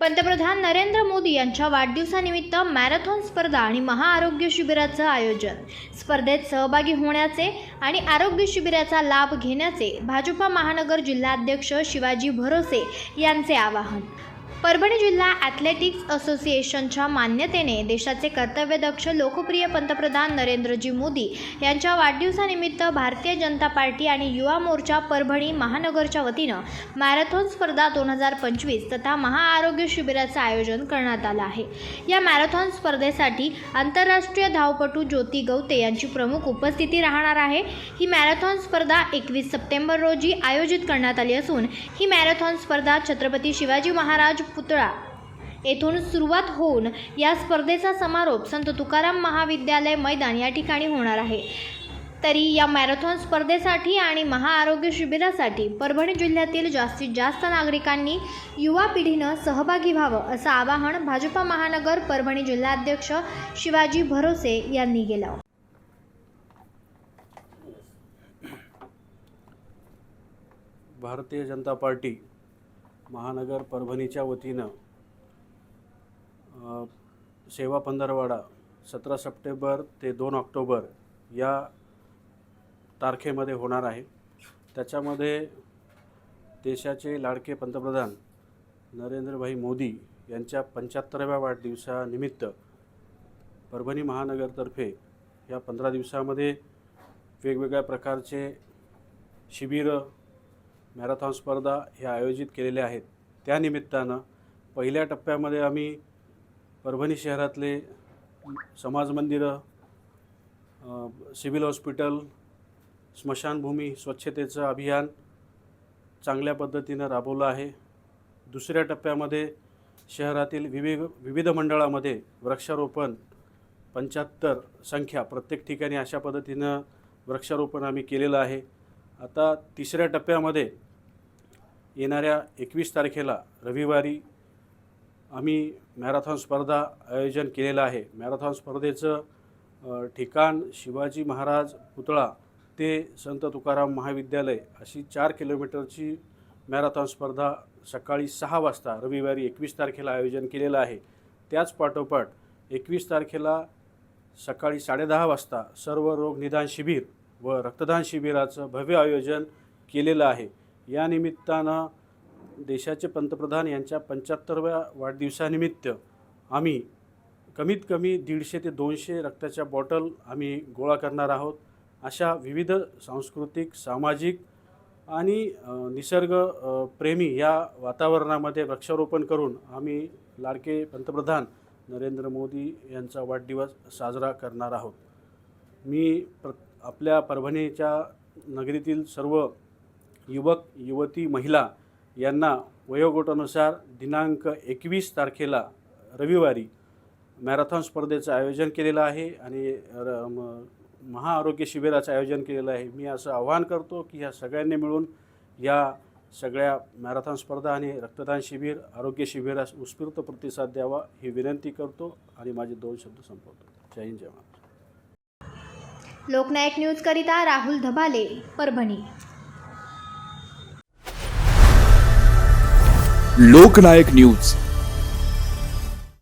पंतप्रधान नरेंद्र मोदी यांच्या वाढदिवसानिमित्त मॅरेथॉन स्पर्धा आणि महाआरोग्य शिबिराचं आयोजन. स्पर्धेत सहभागी होण्याचे आणि आरोग्य शिबिराचा लाभ घेण्याचे भाजपा महानगर जिल्हाध्यक्ष शिवाजी भरोसे यांचे आवाहन. परभणी जिल्हा ॲथलेटिक्स असोसिएशनच्या मान्यतेने देशाचे कर्तव्यदक्ष लोकप्रिय पंतप्रधान नरेंद्रजी मोदी यांच्या वाढदिवसानिमित्त भारतीय जनता पार्टी आणि युवा मोर्चा परभणी महानगरच्या वतीनं मॅरेथॉन स्पर्धा दोन हजार पंचवीस तथा महाआरोग्य शिबिराचं आयोजन करण्यात आलं आहे. या मॅरेथॉन स्पर्धेसाठी आंतरराष्ट्रीय धावपटू ज्योती गवते यांची प्रमुख उपस्थिती राहणार आहे. ही मॅरेथॉन स्पर्धा एकवीस सप्टेंबर रोजी आयोजित करण्यात आली असून ही मॅरेथॉन स्पर्धा छत्रपती शिवाजी महाराज पुतळा. येथून सुरुवात होऊन या स्पर्धेचा समारोप संत तुकाराम महाविद्यालय मैदान या ठिकाणी होणार आहे. तरी या मॅरेथॉन स्पर्धेसाठी आणि महाआरोग्य शिबिरासाठी परभणी जिल्ह्यातील जास्तीत जास्त नागरिकांनी युवा पिढीनं सहभागी व्हावं असं आवाहन भाजपा महानगर परभणी जिल्हाध्यक्ष शिवाजी भरोसे यांनी केलं. भारतीय जनता पार्टी महानगर परभणीच्या वतीनं सेवा पंधरवाडा सतरा सप्टेंबर ते दोन ऑक्टोबर या तारखेमध्ये होणार आहे. त्याच्यामध्ये देशाचे लाडके पंतप्रधान नरेंद्रभाई मोदी यांच्या पंच्याहत्तराव्या वाढदिवसानिमित्त परभणी महानगरतर्फे या पंधरा दिवसामध्ये वेगवेगळ्या प्रकारचे शिबिरं मॅरेथॉन स्पर्धा हे आयोजित केलेल्या आहेत. त्यानिमित्तानं पहिल्या टप्प्यामध्ये आम्ही परभणी शहरातले समाज मंदिरं सिव्हिल हॉस्पिटल स्मशानभूमी स्वच्छतेचं अभियान चांगल्या पद्धतीनं राबवलं आहे. दुसऱ्या टप्प्यामध्ये शहरातील विविध विविध मंडळामध्ये वृक्षारोपण पंच्याहत्तर संख्या प्रत्येक ठिकाणी अशा पद्धतीनं वृक्षारोपण आम्ही केलेलं आहे. आता तिसऱ्या टप्प्यामध्ये येणाऱ्या एकवीस तारखेला रविवारी आम्ही मॅरेथॉन स्पर्धा आयोजन केलेलं आहे. मॅरेथॉन स्पर्धेचं ठिकाण शिवाजी महाराज पुतळा ते संत तुकाराम महाविद्यालय अशी चार किलोमीटरची मॅरेथॉन स्पर्धा सकाळी सहा वाजता रविवारी एकवीस तारखेला आयोजन केलेलं आहे. त्याच पाठोपाठ एकवीस तारखेला सकाळी साडेदहा वाजता सर्व रोग निदान शिबिर व रक्तदान शिबिराचं भव्य आयोजन केलेलं आहे. या निमित्तानं देशाचे पंतप्रधान यांच्या पंच्याहत्तरव्या वाढदिवसानिमित्त आम्ही कमीत कमी दीडशे ते दोनशे रक्ताच्या बॉटल आम्ही गोळा करणार आहोत. अशा विविध सांस्कृतिक सामाजिक आणि निसर्ग प्रेमी या वातावरणामध्ये वृक्षारोपण करून आम्ही लाडके पंतप्रधान नरेंद्र मोदी यांचा वाढदिवस साजरा करणार आहोत. मी प्र आपल्या परभणीच्या नगरीतील सर्व युवक युवती महिला यांना वयोगटानुसार दिनांक एकवीस तारखेला रविवारी मॅरेथॉन स्पर्धेचं आयोजन केलेलं आहे आणि र म महाआरोग्य शिबिराचं आयोजन केलेलं आहे. मी असं आवाहन करतो की ह्या सगळ्यांनी मिळून या सगळ्या मॅरेथॉन स्पर्धा आणि रक्तदान शिबिर आरोग्य शिबिरास उत्स्फूर्त प्रतिसाद द्यावा ही विनंती करतो आणि माझे दोन शब्द संपवतो. जय हिंद जय महाराज लोकनायक न्यूजकरिता राहुल धबाले परभणी. लोकनायक न्यूज.